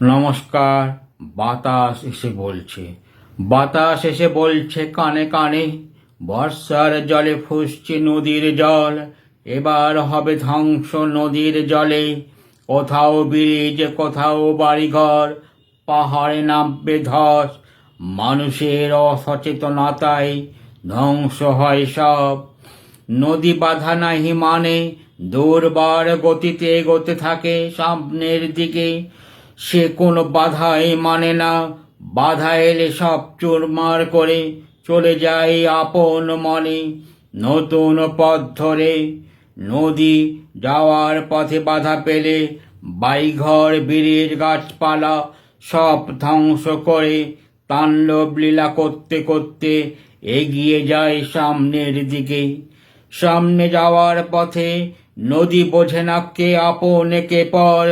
নমস্কার, বাতাস এসে বলছে। বাতাস এসে বলছে কানে কানে, বর্ষার জলে ফুসছে নদীর জল, এবার হবে ধ্বংস নদীর জলে। কোথাও ব্রিজ, কোথাও বাড়িঘর, পাহাড়ে নামবে ধস, মানুষের অসচেতনতায় ধ্বংস হয় সব। নদী বাধা নাহি মানে দুর্বার গতিতে এগোতে থাকে সামনের দিকে। সে কোনো বাধাই মানে না। বাধা এলে সব চুরমার করে চলে যায় আপন মনে। নতুন পথ ধরে নদী যাওয়ার পথে বাধা পেলে বাড়িঘর, ব্রিজ, গাছপালা সব ধ্বংস করে। তাণ্ডব লীলা করতে করতে এগিয়ে যায় সামনের দিকে। সামনে যাওয়ার পথে নদী বোঝে না কে আপন কে পর।